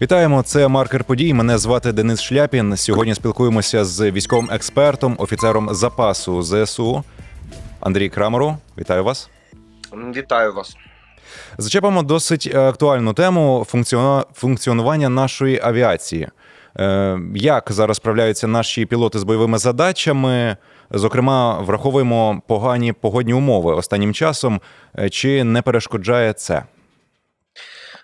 Вітаємо, це маркер подій. Мене звати Денис Шляпін. Сьогодні спілкуємося з військовим експертом, офіцером запасу ЗСУ Андрій Крамеру. Вітаю вас. Вітаю вас. Зачепимо досить е, актуальну тему функціонування нашої авіації. Е, Як зараз справляються наші пілоти з бойовими задачами? Зокрема, враховуємо погані погодні умови останнім часом. Е, Чи не перешкоджає це?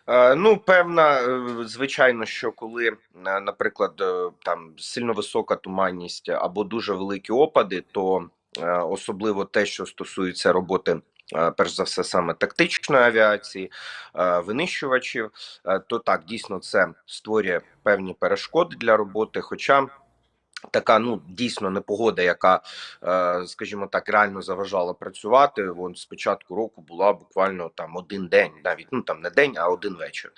Е, Ну, певна, е, звичайно, що коли, е, наприклад, там сильно висока туманність або дуже великі опади, то особливо те, що стосується роботи. Перш за все, саме тактичної авіації, винищувачів, то так дійсно це створює певні перешкоди для роботи. Хоча така ну дійсно непогода, яка, е, скажімо так, реально заважала працювати. Вон з початку року була буквально там один день, навіть ну там не день, а один вечір.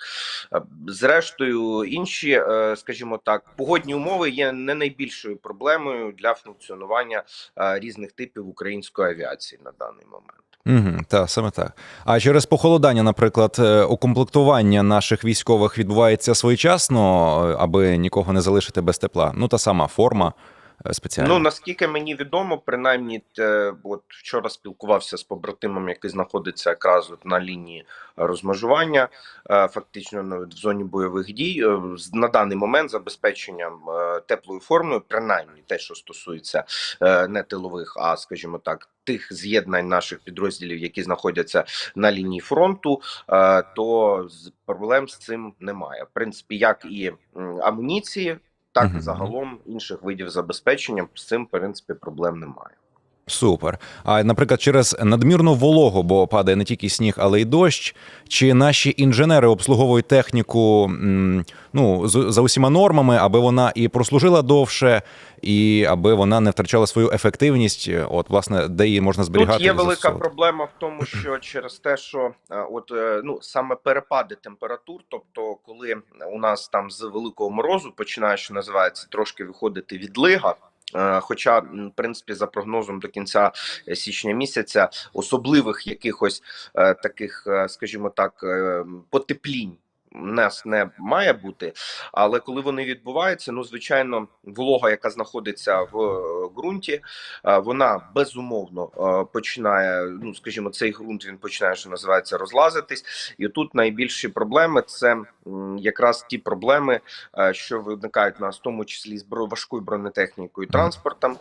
Е, Зрештою, інші, е, скажімо так, погодні умови є не найбільшою проблемою для функціонування різних типів української авіації на даний момент. Угу, та саме так. А через похолодання, наприклад, е, укомплектування наших військових відбувається своєчасно, е, аби нікого не залишити без тепла. Ну та сама форма е, спеціальна. Ну наскільки мені відомо, принаймні, те, от вчора спілкувався з побратимом, який знаходиться якраз от на лінії розмежування, е, фактично навіть в зоні бойових дій. Е, На даний момент забезпеченням теплою формою, принаймні те, що стосується не тилових, а скажімо так, тих з'єднань наших підрозділів, які знаходяться на лінії фронту, то проблем з цим немає. В принципі, як і амуніції. Так, і загалом інших видів забезпечення з цим, в принципі, проблем немає. Супер. А наприклад, через надмірну вологу, бо падає не тільки сніг, але й дощ. Чи наші інженери обслуговують техніку ну, за усіма нормами, аби вона і прослужила довше, і аби вона не втрачала свою ефективність? От, власне, де її можна зберігати? Тут є велика проблема в тому, що через те, що е, от е, ну саме перепади температур, тобто, коли у нас там з великого морозу починає, що називається, трошки виходити відлига. е, Хоча, в принципі, за прогнозом до кінця е, січня місяця особливих якихось е, таких, е, скажімо так, е, потеплінь нас не має бути. Але коли вони відбуваються, ну звичайно, волога, яка знаходиться в е, ґрунті, е, вона безумовно е, починає. Ну скажімо, цей ґрунт він починає, що називається, розлазитись. І тут найбільші проблеми це якраз ті проблеми, що виникають у нас, в тому числі з важкою бронетехнікою і транспортом,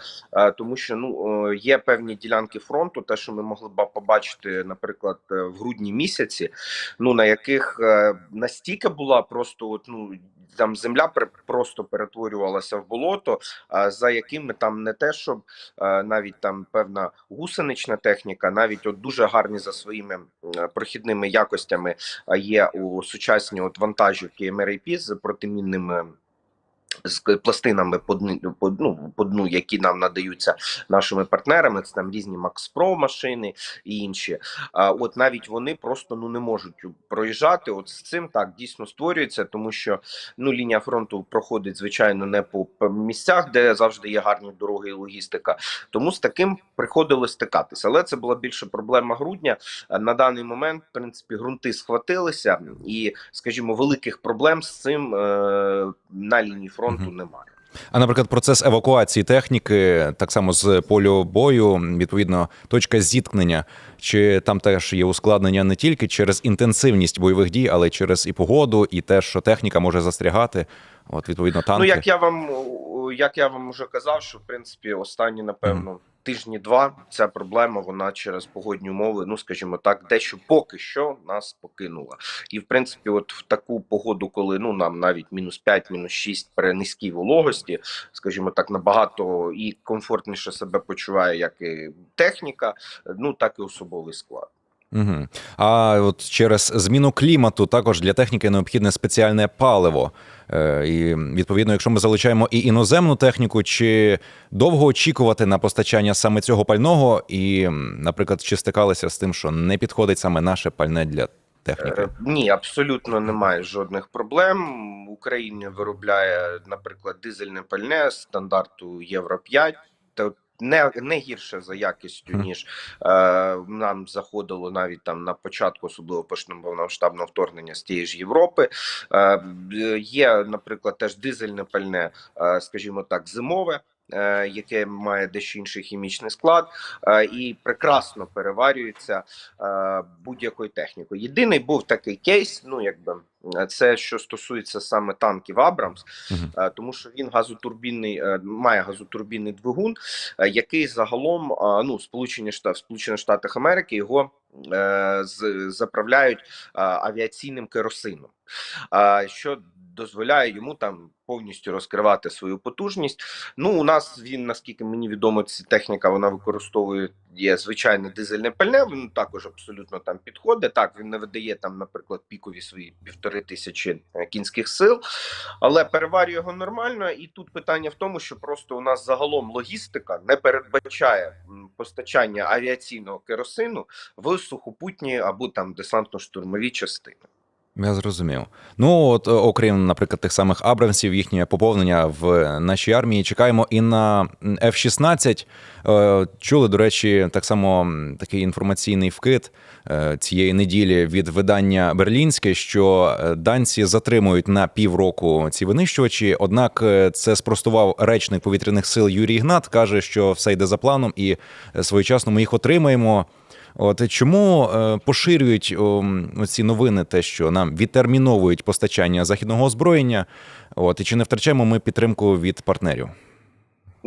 тому що ну є певні ділянки фронту, те, що ми могли б побачити, наприклад, в грудні місяці, ну на яких е, настільки була просто от, ну. Там земля просто перетворювалася в болото, за якими там не те, щоб навіть там певна гусенична техніка, навіть от дуже гарні за своїми прохідними якостями є у сучасні от вантажівки MRAP з протимінними. З пластинами по дну, по, ну, по дну, які нам надаються нашими партнерами, це там різні Pro машини і інші. А от навіть вони просто ну не можуть проїжджати. От з цим так дійсно створюється, тому що ну лінія фронту проходить звичайно не по місцях, де завжди є гарні дороги і логістика. Тому з таким приходилось стикатися. Але це була більше проблема грудня. На даний момент, в принципі, ґрунти схватилися, і, скажімо, великих проблем з цим е, на лінії фронту Мгм. немає. А наприклад, процес евакуації техніки, так само з полю бою, відповідно, точка зіткнення. Чи там теж є ускладнення не тільки через інтенсивність бойових дій, але й через і погоду, і те, що техніка може застрягати. От, відповідно, танки. Ну як я вам як я вам вже казав, що в принципі останні, напевно, тижні-два ця проблема вона через погодні умови, ну скажімо так, дещо поки що нас покинула. І в принципі, от в таку погоду, коли ну нам навіть мінус 5, мінус 6 при низькій вологості, скажімо так, набагато і комфортніше себе почуває як і техніка, ну так і особовий склад. Угу. А от через зміну клімату також для техніки необхідне спеціальне паливо. Е, І відповідно, якщо ми залучаємо і іноземну техніку, чи довго очікувати на постачання саме цього пального, і, наприклад, чи стикалися з тим, що не підходить саме наше пальне для техніки? Е, Ні, абсолютно немає жодних проблем. В Україні виробляє, наприклад, дизельне пальне стандарту Євро 5. Не, не гірше за якістю, ніж е, нам заходило навіть там на початку, особливо повномасштабного вторгнення з тієї ж Європи. Е, є, наприклад, теж дизельне пальне, е, скажімо так, зимове. е, Яке має дещо інший хімічний склад е, і прекрасно переварюється е, будь-якою технікою. Єдиний був такий кейс, ну якби це що стосується саме танків Абрамс, е, тому що він газотурбінний е, має газотурбінний двигун, е, який загалом е, ну сполучені штати в Сполучених Штатах Америки його е, з, заправляють е, авіаційним керосином, е, що дозволяє йому там повністю розкривати свою потужність. Ну у нас він, наскільки мені відомо, ця техніка вона використовує є звичайне дизельне пальне. Він також абсолютно там підходить. Так він не видає там, наприклад, пікові свої півтори тисячі е, кінських сил, але переварює його нормально. І тут питання в тому, що просто у нас загалом логістика не передбачає постачання авіаційного керосину в сухопутні або там десантно-штурмові частини. Я зрозумів. Ну от, е, окрім, наприклад, тих самих Абрамсів, їхнє поповнення в нашій армії. Чекаємо і на м, F-16. Е, Чули, до речі, так само такий інформаційний вкид е, цієї неділі від видання Берлінське, що данці затримують на півроку ці винищувачі. Однак це спростував речник повітряних сил Юрій Гнат. каже, що все йде за планом, і своєчасно ми їх отримаємо. От чому е, поширюють ці новини, те, що нам відтерміновують постачання західного озброєння? От і чи не втрачаємо ми підтримку від партнерів?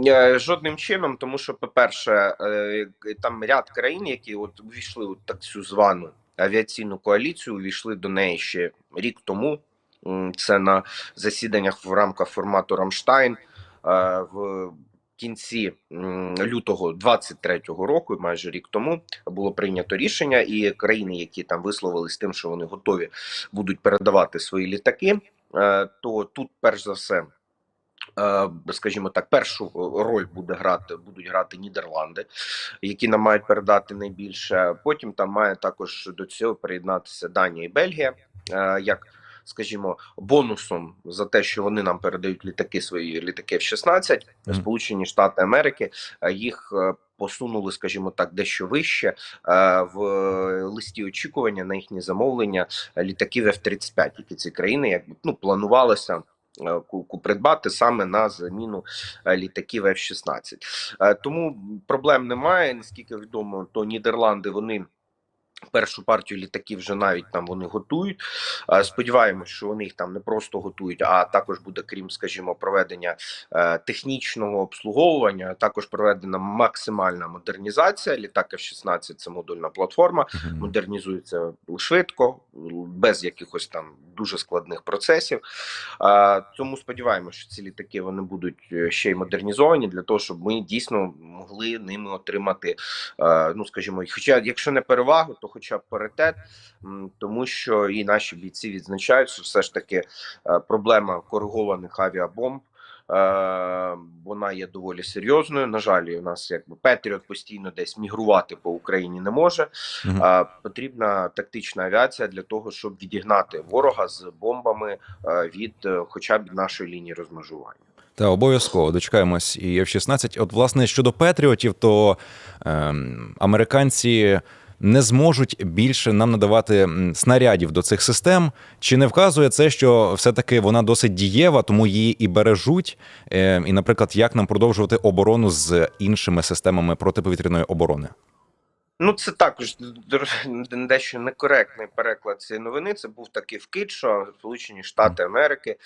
Е, Жодним чином, тому що, по-перше, е, там ряд країн, які от увійшли у так цю звану авіаційну коаліцію, увійшли до неї ще рік тому. Це на засіданнях в рамках формату Рамштайн в кінці лютого 23-го року, майже рік тому, було прийнято рішення, і країни, які там висловились тим, що вони готові будуть передавати свої літаки, е, то тут, перш за все, е, скажімо так, першу роль буде грати, будуть грати Нідерланди, які нам мають передати найбільше. Потім там має також до цього приєднатися Данія і Бельгія, е, як, скажімо, бонусом за те, що вони нам передають літаки свої літаки F-16, Мгм. Сполучені Штати Америки е, їх. е, Посунули, скажімо так, дещо вище е, в листі очікування на їхні замовлення літаків F-35, які ці країни якби ну планувалося придбати саме на заміну літаків F-16. Е, Тому проблем немає. Наскільки відомо, то Нідерланди вони. Першу партію літаків вже навіть там вони готують. Е, Сподіваємось, що вони їх там не просто готують, а також буде, крім, скажімо, проведення е, технічного обслуговування, також проведена максимальна модернізація. Літак F-16 – це модульна платформа модернізується швидко, без якихось там дуже складних процесів. А, Тому сподіваємося, що ці літаки вони будуть е, ще й модернізовані для того, щоб ми дійсно могли ними отримати, е, ну скажімо, хоча якщо не перевагу, то хоча б паритет, тому що і наші бійці відзначають, що все ж таки е, проблема коригованих авіабомб. е, Вона є доволі серйозною. На жаль, у нас якби Петріот постійно десь мігрувати по Україні не може. Мгм. А, потрібна тактична авіація для того, щоб відігнати ворога з бомбами е, від е, хоча б нашої лінії розмежування. Та обов'язково дочекаємось і F-16. От, власне, щодо Петріотів, то ем, американці не зможуть більше нам надавати снарядів до цих систем. Чи не вказує це, що все-таки вона досить дієва, тому її і бережуть? Ем, і, наприклад, як нам продовжувати оборону з іншими системами протиповітряної оборони? Ну, це також дещо некоректний переклад цієї новини. Це був такий вкид, що Сполучені Штати Америки.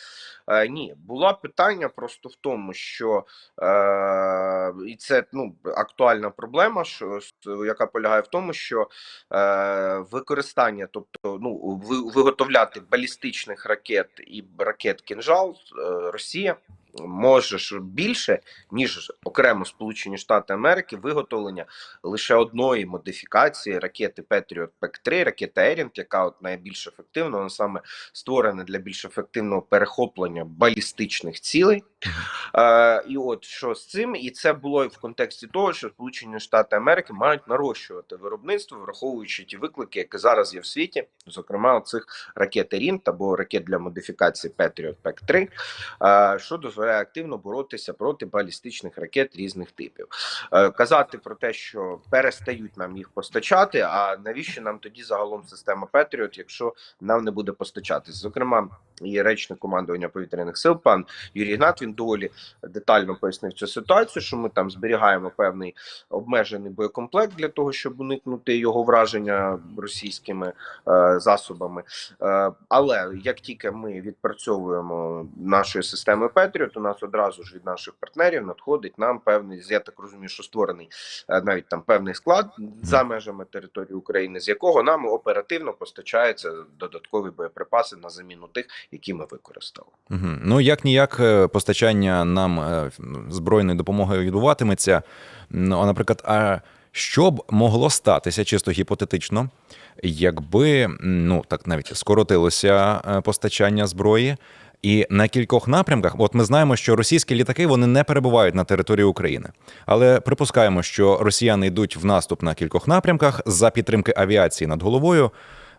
Е, ні, була питання просто в тому, що е, і це ну актуальна проблема, що яка полягає в тому, що е, використання, тобто ну ви- виготовляти балістичних ракет і ракет кінжал е, Росія. Може ж більше ніж окремо Сполучені Штати Америки виготовлення лише одної модифікації ракети Patriot PEC-3, ракета Ерінг, яка от найбільш ефективна, вона саме створена для більш ефективного перехоплення балістичних цілей. Е, і от що з цим, і це було в контексті того, що Сполучені Штати Америки мають нарощувати виробництво, враховуючи ті виклики, які зараз є в світі, зокрема цих ракет Ерінг або ракет для модифікації Patriot PEC-3, е, що дозволяє дозволяє активно боротися проти балістичних ракет різних типів. Е, Казати про те, що перестають нам їх постачати. А навіщо нам тоді загалом система Петріот, якщо нам не буде постачатись? Зокрема, і речник командування повітряних сил, пан Юрій Гнат, він доволі детально пояснив цю ситуацію, що ми там зберігаємо певний обмежений боєкомплект для того, щоб уникнути його враження російськими е, засобами. Е, але як тільки ми відпрацьовуємо нашої системи Петріот, у нас одразу ж від наших партнерів надходить нам певний, я так розумію, що створений е, навіть там певний склад за межами території України, з якого нам оперативно постачаються додаткові боєприпаси на заміну тих, які ми використали. Угу. Ну як ніяк е, постачання нам е, збройної допомоги відбуватиметься. Ну, а наприклад, а що б могло статися чисто гіпотетично, якби ну так навіть скоротилося постачання зброї? І на кількох напрямках, от ми знаємо, що російські літаки вони не перебувають на території України, але припускаємо, що росіяни йдуть в наступ на кількох напрямках за підтримки авіації над головою.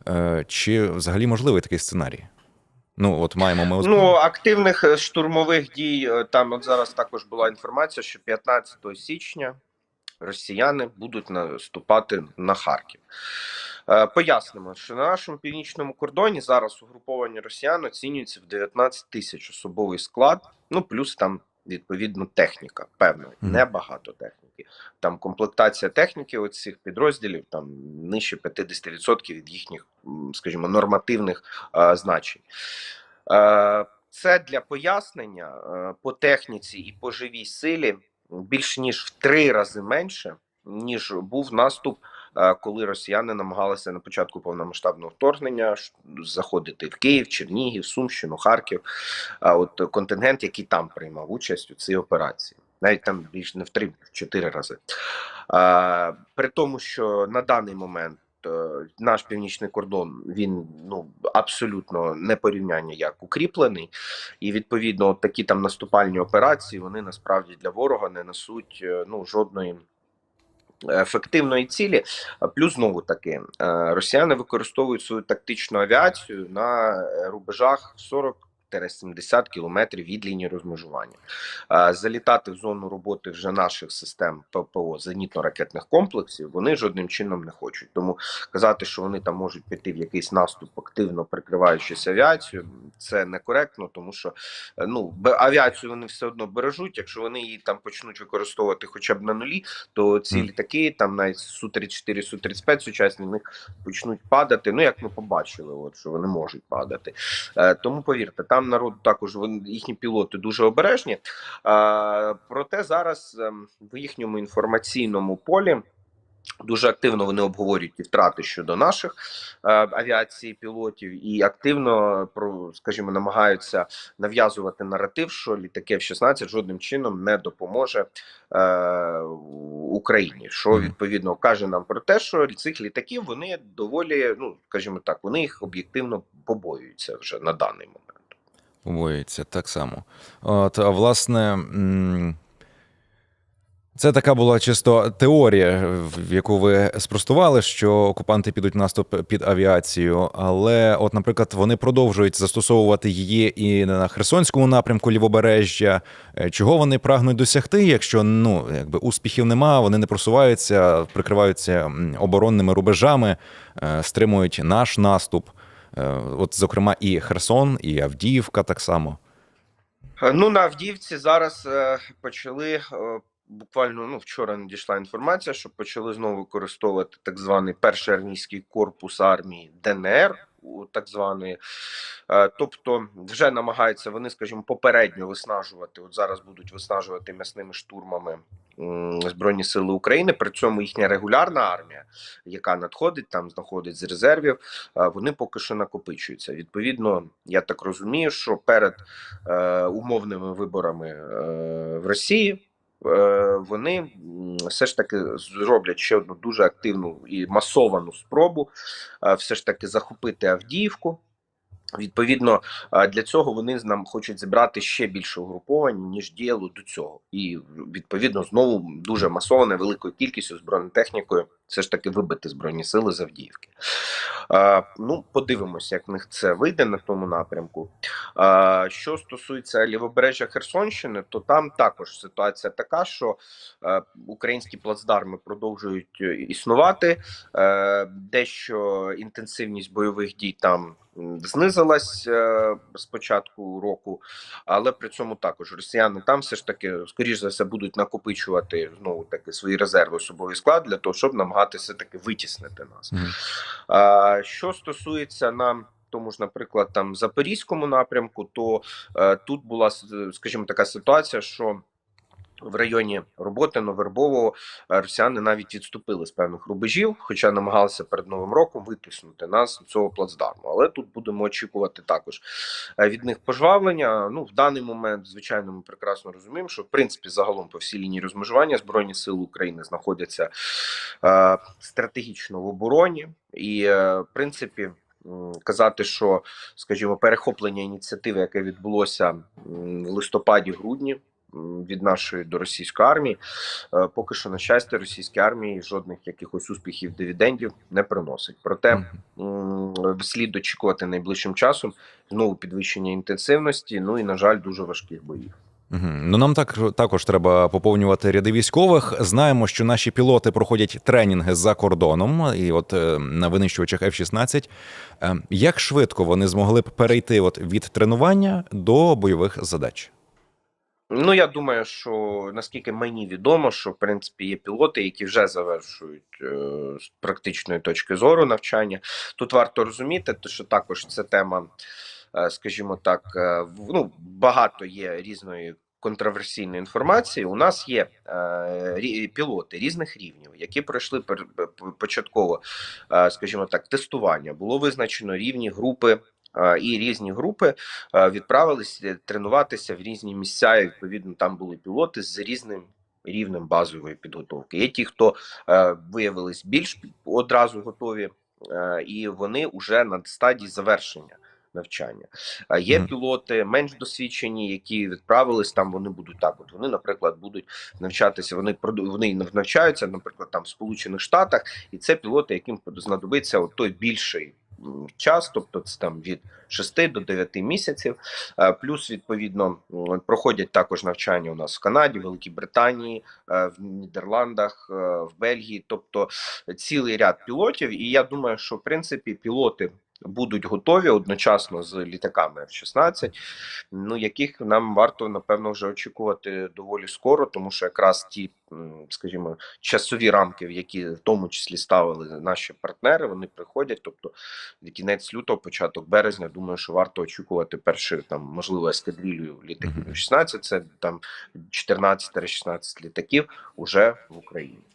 Е, Чи взагалі можливий такий сценарій? Ну от маємо ми Ну активних е, штурмових дій е, там от зараз також була інформація, що 15 січня росіяни будуть наступати на Харків. Е, Пояснимо, що на нашому північному кордоні зараз угруповання росіян оцінюється в 19 тисяч особовий склад, ну плюс там відповідно техніка, певно, небагато техніки. Там комплектація техніки оцих підрозділів там нижче 50% від їхніх, скажімо, нормативних е, значень. Е, Це для пояснення по техніці і по живій силі більш ніж в три рази менше, ніж був наступ, коли росіяни намагалися на початку повномасштабного вторгнення заходити в Київ, Чернігів, Сумщину, Харків. А от контингент, який там приймав участь у цій операції, навіть там більш не в три, в чотири рази. Е, При тому, що на даний момент. е, Наш північний кордон він ну абсолютно не порівняння як укріплений, і відповідно такі там наступальні операції вони насправді для ворога не несуть е, ну жодної ефективної цілі. Плюс знову таки е, росіяни використовують свою тактичну авіацію на е, рубежах 40 70 кілометрів від лінії розмежування. Залітати в зону роботи вже наших систем ППО зенітно-ракетних комплексів вони жодним чином не хочуть. Тому казати, що вони там можуть піти в якийсь наступ, активно прикриваючись авіацією, це некоректно, тому що е, ну авіацію вони все одно бережуть. Якщо вони її там почнуть використовувати хоча б на нулі, то ці літаки, там навіть су 34 су 35 сучасні в них почнуть падати. Ну як ми побачили, от що вони можуть падати. Е, тому повірте, там народ також їхні пілоти дуже обережні. Проте зараз ем, в їхньому інформаційному полі. Дуже активно вони обговорюють і втрати щодо наших е, авіації пілотів, і активно скажімо, намагаються нав'язувати наратив, що літаки F-16 жодним чином не допоможе е, Україні. Що відповідно каже нам про те, що цих літаків вони доволі, ну скажімо так, вони їх об'єктивно побоюються вже на даний момент. Побоюється так само. От, власне, це така була чисто теорія, в яку ви спростували, що окупанти підуть наступ під авіацію. Але, от, наприклад, вони продовжують застосовувати її і на Херсонському напрямку лівобережжя. Е, Чого вони прагнуть досягти, якщо ну якби успіхів нема, вони не просуваються, прикриваються оборонними рубежами, е, стримують наш наступ. Е, От, зокрема, і Херсон, і Авдіївка так само. Е, Ну на Авдіївці зараз е, почали буквально ну вчора надійшла інформація, що почали знову використовувати так званий перший армійський корпус армії ДНР. Так званої, Е, тобто вже намагаються вони, скажімо, попередньо виснажувати. От зараз будуть виснажувати м'ясними штурмами Збройні Сили України. При цьому їхня регулярна армія, яка надходить, там знаходить з резервів, е, вони поки що накопичуються. Відповідно, я так розумію, що перед е, умовними виборами в Росії. Е, Вони все ж таки зроблять ще одну дуже активну і масовану спробу е, все ж таки захопити Авдіївку. Відповідно, е, для цього вони з нам хочуть зібрати ще більше угруповань, ніж діяло до цього, і відповідно знову дуже масоване великою кількістю збройною технікою все ж таки вибити збройні сили з Авдіївки. Е, ну, подивимося, як в них це вийде на тому напрямку. Е, що стосується лівобережжя Херсонщини, то там також ситуація така, що е, українські плацдарми продовжують е, існувати. Е, дещо інтенсивність бойових дій там знизилась е, з початку року, але при цьому також росіяни там все ж таки, скоріш за все, будуть накопичувати знову таки свої резерви, особовий склад для того, щоб намагатися таки витіснити нас. Мгм. А, що стосується на тому ж, наприклад, там запорізькому напрямку, то е, тут була скажімо, така ситуація, що в районі роботи Вербового е, росіяни навіть відступили з певних рубежів, хоча намагалися перед новим роком витиснути нас з цього плацдарму. Але тут будемо очікувати також е, від них пожвавлення. Ну в даний момент, звичайно, ми прекрасно розуміємо, що в принципі загалом по всій лінії розмежування збройні сили України знаходяться е, стратегічно в обороні, і е, в принципі. Казати, що, скажімо, перехоплення ініціативи, яке відбулося в листопаді-грудні від нашої до російської армії, е, поки що, на щастя, російській армії жодних якихось успіхів дивідендів не приносить. Проте слід очікувати найближчим часом знову підвищення інтенсивності. Ну і на жаль, дуже важких боїв. Ну нам так також треба поповнювати ряди військових. Знаємо, що наші пілоти проходять тренінги за кордоном, і от е, на винищувачах F-16. Е, Як швидко вони змогли б перейти от від тренування до бойових задач? Ну я думаю, що наскільки мені відомо, що в принципі є пілоти, які вже завершують е, з практичної точки зору навчання. Тут варто розуміти, що також це тема, е, скажімо так, е, ну багато є різної. Контроверсійної інформації у нас є е, пілоти різних рівнів, які пройшли пер, початково, е, скажімо так, тестування. Було визначено рівні групи і різні групи е, відправилися тренуватися в різні місця. І, відповідно, там були пілоти з різним рівнем базової підготовки. Є ті, хто е, виявились більш одразу готові, е, і вони вже на стадії завершення. Навчання є пілоти менш досвідчені, які відправились там. Вони будуть так. От вони, наприклад, будуть навчатися. Вони вони навчаються, наприклад, там в Сполучених Штатах, і це пілоти, яким знадобиться от той більший час, тобто це там від 6 до 9 місяців. Е, Плюс, відповідно, проходять також навчання у нас в Канаді, Великій Британії, е, в Нідерландах, е, в Бельгії, тобто цілий ряд пілотів. І я думаю, що в принципі пілоти. Будуть готові одночасно з літаками F-16, ну яких нам варто напевно вже очікувати доволі скоро, тому що якраз ті, скажімо, часові рамки, в які в тому числі ставили наші партнери, вони приходять. Тобто, кінець лютого, початок березня, думаю, що варто очікувати перших там можливо ескадрилью літаків Мгм. F-16, це там 14-16 літаків уже в Україні.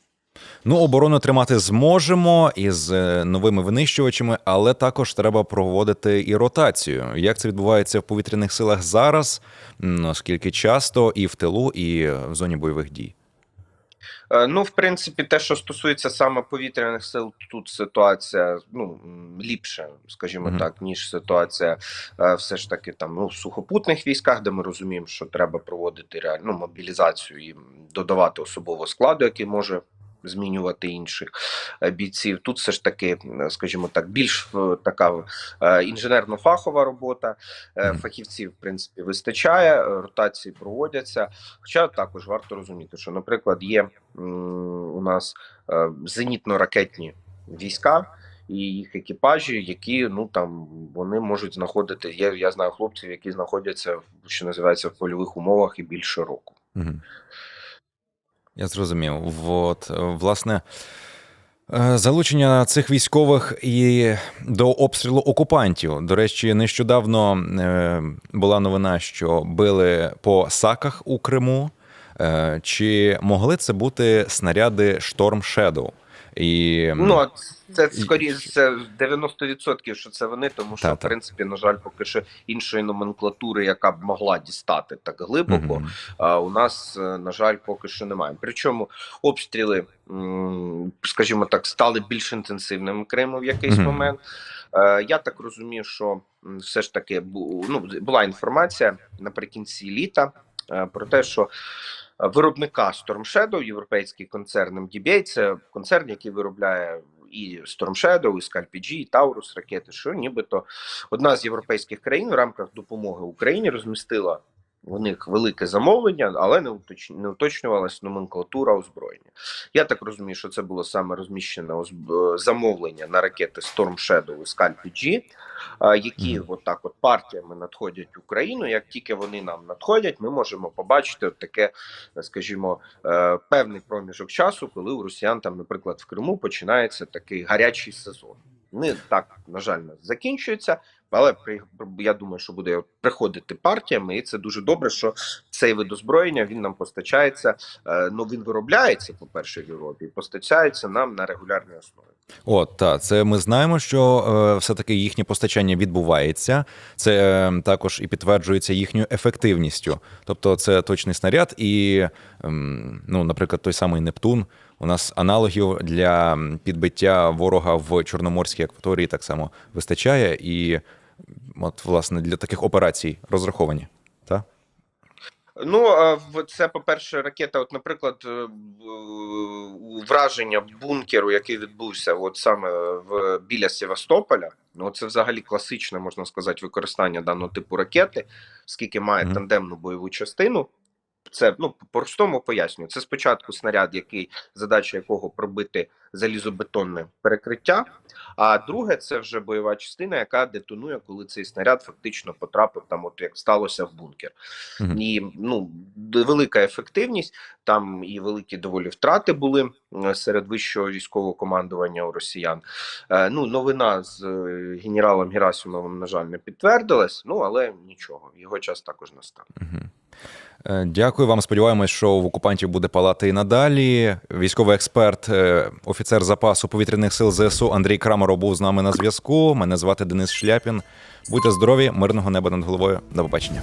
Ну, оборону тримати зможемо із е, новими винищувачами, але також треба проводити і ротацію. Як це відбувається в повітряних силах зараз? Наскільки часто і в тилу, і в зоні бойових дій? Е, Ну, в принципі, те, що стосується саме повітряних сил, тут ситуація ну м, ліпша, скажімо Мгм. так, ніж ситуація е, все ж таки там ну в сухопутних військах, де ми розуміємо, що треба проводити реальну мобілізацію і додавати особового складу, який може. Змінювати інших е, бійців. Тут все ж таки, скажімо так, більш е, така е, інженерно-фахова робота. Фахівців, в принципі, вистачає, ротації проводяться. Хоча також варто розуміти, що, наприклад, є у нас зенітно-ракетні війська. І їх екіпажі, які ну там вони можуть знаходити. Я, я знаю хлопців, які знаходяться що називається в польових умовах і більше року. Мгм. Я зрозумів. От, е, власне, е, залучення цих військових і до обстрілу окупантів. До речі, нещодавно е, була новина, що били по саках у Криму. Чи могли це бути снаряди Шторм Шедоу? І Ну це скоріше це 90% що це вони, тому що Та-та. в принципі, на жаль, поки що іншої номенклатури, яка б могла дістати так глибоко. мгм. А у нас, е, на жаль, поки що немає. Причому обстріли, скажімо так, стали більш інтенсивними Криму в якийсь Мгм. момент. Е, Я так розумію, що все ж таки ну, була інформація наприкінці літа е, про те, що виробника Storm Shadow, європейський концерн MDBA. Це концерн, який виробляє і Storm Shadow, і Scalp і Taurus ракети. Що нібито одна з європейських країн в рамках допомоги Україні розмістила в них велике замовлення, але не уточ... не уточнювалась номенклатура озброєння. Я так розумію, що це було саме розміщене озб... замовлення на ракети Storm Shadow і Scalp а, які от так от партіями надходять в Україну. Як тільки вони нам надходять, ми можемо побачити от таке, скажімо, е, певний проміжок часу, коли у росіян там, наприклад, в Криму починається такий гарячий сезон. Не так, на жаль, не закінчується, але я думаю, що буде приходити партіями, і це дуже добре, що цей вид озброєння він нам постачається. е, Ну він виробляється, по перше, в Європі, і постачається нам на регулярній основі. От так, це ми знаємо, що е, все-таки їхнє постачання відбувається. Це е, також і підтверджується їхньою ефективністю. Тобто, це точний снаряд, і, ем, ну, наприклад, той самий Нептун. У нас аналогів для підбиття ворога в Чорноморській акваторії так само вистачає, і от, власне, для таких операцій розраховані. Так? Ну це по перше, ракета. От, наприклад, е, враження бункеру, який відбувся, от саме в біля Севастополя. Ну це взагалі класичне, можна сказати, використання даного типу ракети, скільки має Мгм. тандемну бойову частину. Це ну по-простому пояснюю. Це спочатку снаряд, який задача якого пробити залізобетонне перекриття. А друге, це вже бойова частина, яка детонує, коли цей снаряд фактично потрапив там, от як сталося в бункер. Мгм. І ну велика ефективність. Там і великі доволі втрати були е, серед вищого військового командування у росіян. Е, Ну, новина з е, генералом Герасимовим, на жаль, не підтвердилась. Ну але нічого, його час також настав. Мгм. Е, Дякую вам. Сподіваємось, що в окупантів буде палати і надалі. Військовий експерт, е, офіцер запасу повітряних сил ЗСУ Андрій Крамаро був з нами на зв'язку. Мене звати Денис Шляпін. Будьте здорові, мирного неба над головою. До побачення.